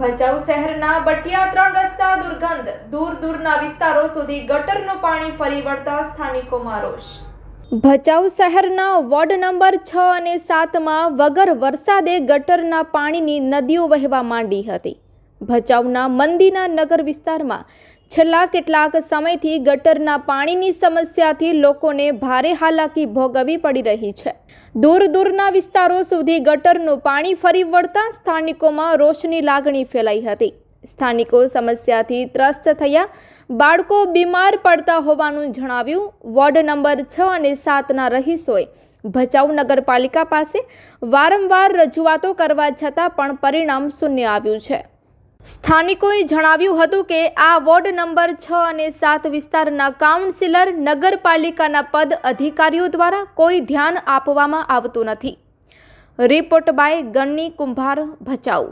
ભચાઉ શહેરના બટિયા ત્રણ રસ્તા દુર્ગંધ, દૂર દૂરના વિસ્તારો સુધી ગટરનું પાણી ફરી વળતા સ્થાનિકોમાં રોષ. ભચાઉ શહેરના વોર્ડ નંબર છ અને સાતમાં વગર વરસાદે ગટરના પાણીની નદીઓ વહેવા માંડી હતી. ભચાઉના મંદીના નગર વિસ્તારમાં છેલ્લા કેટલાક સમયથી ગટરના પાણીની સમસ્યાથી લોકોને ભારે હાલાકી ભોગવવી પડી રહી છે. દૂર દૂરના વિસ્તારો સુધી ગટરનું પાણી ફરી વળતા સ્થાનિકોમાં રોષની લાગણી ફેલાઈ હતી. સ્થાનિકો સમસ્યાથી ત્રસ્ત થયા, બાળકો બીમાર પડતા હોવાનું જણાવ્યું. વોર્ડ નંબર છ અને સાતના રહીશોએ ભચાઉ નગરપાલિકા પાસે વારંવાર રજૂઆતો કરવા છતાં પણ પરિણામ શૂન્ય આવ્યું છે. સ્થાનિકોએ જણાવ્યું હતું કે આ વોર્ડ નંબર છ અને સાત વિસ્તારના કાઉન્સિલર નગરપાલિકાના પદ અધિકારીઓ દ્વારા કોઈ ધ્યાન આપવામાં આવતું નથી. રિપોર્ટ બાય ગણની કુંભાર ભચાઉ.